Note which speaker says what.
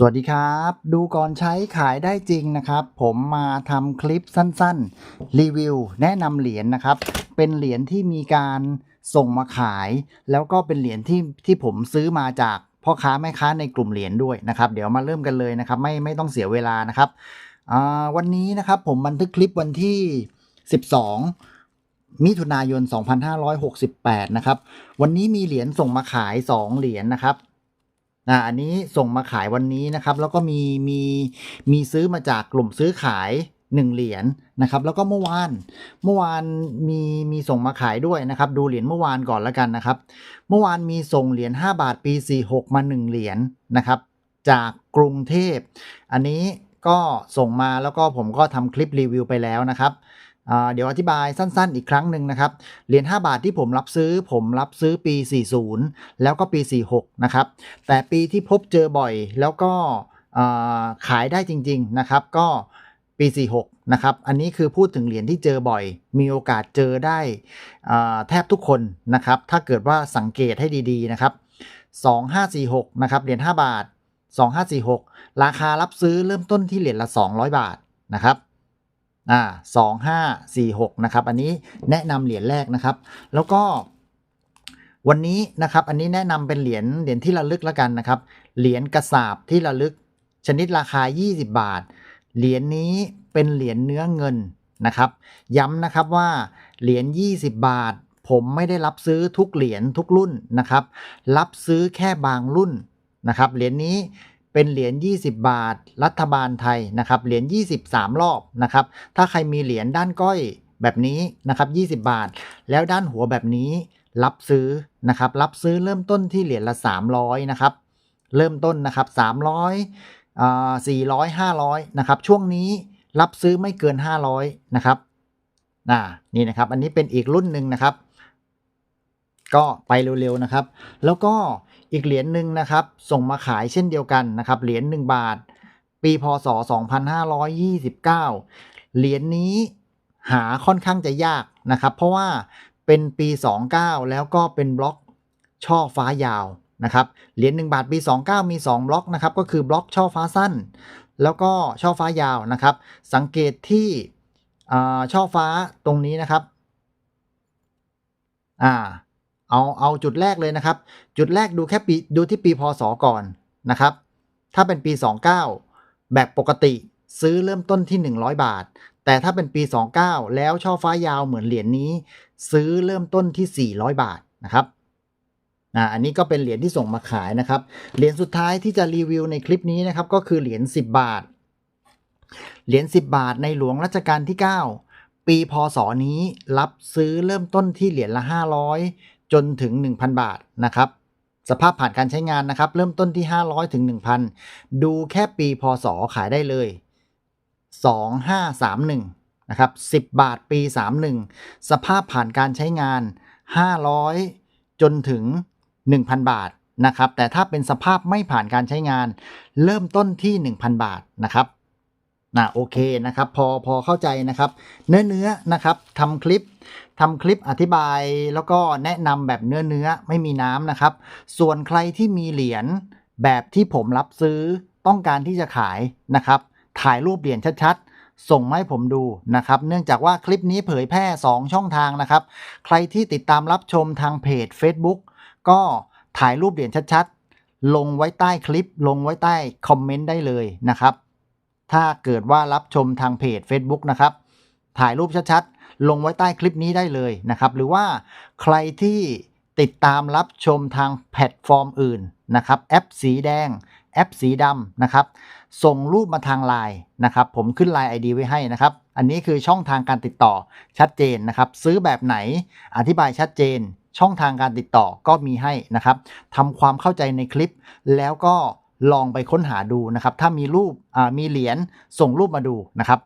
Speaker 1: สวัสดีครับ ดูก่อนใช้ขายได้จริงนะครับ ผมมาทำคลิปสั้นๆ รีวิว แนะนำเหรียญนะครับ เป็นเหรียญที่มีการส่งมาขาย แล้วก็เป็นเหรียญที่ที่ผมซื้อมาจากพ่อค้าแม่ค้าในกลุ่มเหรียญด้วยนะครับ เดี๋ยวมาเริ่มกันเลยนะครับ ไม่ไม่ต้องเสียเวลานะครับวันนี้นะครับผมบันทึกคลิปวันที่ 12 มิถุนายน 2568 นะครับ วันนี้มีเหรียญส่งมาขาย 2 เหรียญนะครับ อ่าอันนี้ส่งมาขายวันนี้นะครับ แล้วก็มีมีมีซื้อมาจากกลุ่มซื้อขาย1เหรียญนะครับ แล้วก็เมื่อวานเมื่อวานมีมีส่งมาขายด้วยนะครับ ดูเหรียญเมื่อวานก่อนแล้วกันนะครับ เมื่อวานมีส่งเหรียญ5บาทปี46มา1เหรียญนะครับ จากกรุงเทพ อันนี้ก็ส่งมาแล้วก็ผมก็ทำคลิปรีวิวไปแล้วนะครับ เดี๋ยวอธิบายสั้นๆ อีกครั้งหนึ่งนะครับ เหรียญ5บาทที่ผมรับซื้อ ผมรับซื้อปี 40 แล้วก็ปี 46 นะครับ แต่ปีที่พบเจอบ่อยแล้วก็ขายได้จริง ๆ นะครับ ก็ปี 46 นะครับ อันนี้คือพูดถึงเหรียญที่เจอบ่อย มีโอกาสเจอได้แทบทุกคนนะครับ ถ้าเกิดว่าสังเกตให้ดีๆ นะครับ 2546 นะครับ เหรียญ5บาท 2546 ราคารับซื้อเริ่มต้นที่เหรียญละ 200 บาทนะครับ อ่าสองห้าสี่หกนะครับ อันนี้แนะนำเหรียญแรกนะครับ แล้วก็ วันนี้นะครับ อันนี้แนะนำเป็นเหรียญเหรียญที่ระลึกแล้วกันนะครับ เหรียญกระสาบที่ระลึกชนิดราคา 20 บาท เหรียญนี้เป็นเหรียญเนื้อเงินนะครับ ย้ำนะครับว่าเหรียญ20 บาท ผมไม่ได้รับซื้อทุกเหรียญทุกรุ่นนะครับ รับซื้อแค่บางรุ่นนะครับ เหรียญนี้ เป็นเหรียญ 20 บาท รัฐบาลไทยนะครับเหรียญ 23 รอบนะครับถ้าใครมีเหรียญด้านก้อยแบบนี้นะครับ20 บาท แล้วด้านหัวแบบนี้รับซื้อนะครับรับซื้อเริ่มต้นที่เหรียญละ 300นะครับเริ่มต้นนะครับ300อ่า400 500นะครับช่วงนี้รับซื้อไม่เกิน 500นะครับอ่านี่นะครับ อันนี้เป็นอีกรุ่นหนึ่งนะครับ ก็ไปเร็วๆนะครับ แล้วก็ อีกเหรียญหนึ่งนะครับ ส่งมาขายเช่นเดียวกันนะครับเหรียญ1บาท ปีพศ 2529 เหรียญนี้หาค่อนข้างจะยากนะครับ เพราะว่าเป็นปี 29 แล้วก็เป็นบล็อกช่อฟ้ายาวนะครับเหรียญ1บาทปี 29 มี 2 บล็อกนะครับก็คือบล็อกช่อฟ้าสั้น แล้วก็ช่อฟ้ายาวนะครับ สังเกตที่อ่าช่อฟ้าตรงนี้นะครับอ่า เอาเอาจุดแรกเลยนะครับ จุดแรกดูแค่ปีดูที่ปีพศก่อนนะครับ ถ้าเป็นปี 29 แบบปกติซื้อเริ่มต้นที่ 100 บาท แต่ถ้าเป็นปี 29 แล้วช่อฟ้ายาวเหมือนเหรียญนี้ ซื้อเริ่มต้นที่ 400 บาทนะครับอ่าอันนี้ก็เป็นเหรียญที่ส่งมาขายนะครับ เหรียญสุดท้ายที่จะรีวิวในคลิปนี้นะครับ ก็คือเหรียญ10 บาท เหรียญ10 บาทในหลวงรัชกาลที่ 9 ปีพศนี้รับซื้อเริ่มต้นที่เหรียญละ 500 จนถึง 1,000 บาทนะครับสภาพผ่านการใช้งานนะครับ เริ่มต้นที่ 500 ถึง 1,000 ดูแค่ปีพศขายได้เลย 2531 นะครับ 10 บาทปี 31 สภาพผ่านการใช้งาน 500 จนถึง 1,000 บาทนะครับ แต่ถ้าเป็นสภาพไม่ผ่านการใช้งาน เริ่มต้นที่ 1,000 บาทนะครับ นะโอเคนะครับพอพอเข้าใจนะครับ เนื้อเนื้อนะครับทำคลิปทำคลิปอธิบายแล้วก็แนะนำแบบเนื้อเนื้อไม่มีน้ำนะครับ ส่วนใครที่มีเหรียญแบบที่ผมรับซื้อต้องการที่จะขายนะครับ ถ่ายรูปเหรียญชัดๆ ส่งมาให้ผมดูนะครับ เนื่องจากว่าคลิปนี้เผยแพร่ 2 ช่องทางนะครับ ใครที่ติดตามรับชมทางเพจ Facebook ก็ถ่ายรูปเหรียญชัดๆ ลงไว้ใต้คลิป ลงไว้ใต้คอมเมนต์ได้เลยนะครับ ถ้าเกิดว่ารับชมทางเพจ Facebook นะครับ ถ่ายรูปชัดๆ ลงไว้ใต้คลิปนี้ได้เลยนะครับ หรือว่าใครที่ติดตามรับชมทางแพลตฟอร์มอื่นนะครับ แอปสีแดง แอปสีดำนะครับ ส่งรูปมาทางไลน์นะครับ ผมขึ้นไลน์ ID ไว้ให้นะครับ อันนี้คือช่องทางการติดต่อชัดเจนนะครับ ซื้อแบบไหนอธิบายชัดเจน ช่องทางการติดต่อก็มีให้นะครับทำความเข้าใจในคลิป แล้วก็ ลองไปค้นหาดูนะครับ ถ้ามีรูปมีเหรียญส่งรูปมาดูนะครับ